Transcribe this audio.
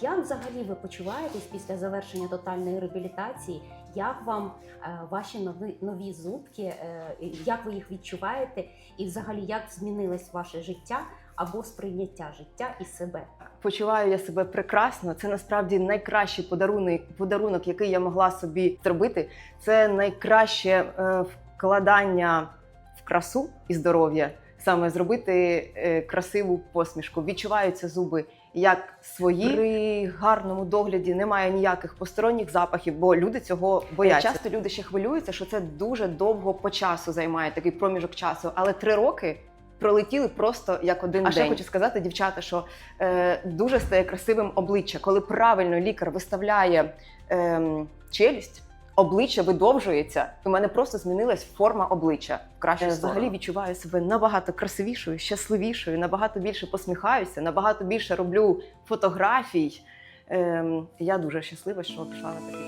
Як взагалі ви почуваєтесь після завершення тотальної реабілітації? Як вам е, ваші нові, нові зубки? Е, як ви їх відчуваєте? І взагалі як змінилось ваше життя або сприйняття життя і себе? Почуваю я себе прекрасно. Це насправді найкращий подарунок, подарунок, який я могла собі зробити. Це найкраще е, вкладання в красу і здоров'я. Саме зробити е, красиву посмішку. Відчуваються зуби як свої. При гарному догляді немає ніяких посторонніх запахів, бо люди цього бояться. Часто люди ще хвилюються, що це дуже довго по часу займає такий проміжок часу. Але три роки пролетіли просто як один А день. ще хочу сказати, дівчата, що е, дуже стає красивим обличчя. Коли правильно лікар виставляє е, челюсть, обличчя видовжується. і У мене просто змінилась форма обличчя Краще я взагалі сторону. Відчуваю себе набагато красивішою, щасливішою, набагато більше посміхаюся, набагато більше роблю фотографій. Ем, я дуже щаслива, що пішла на такий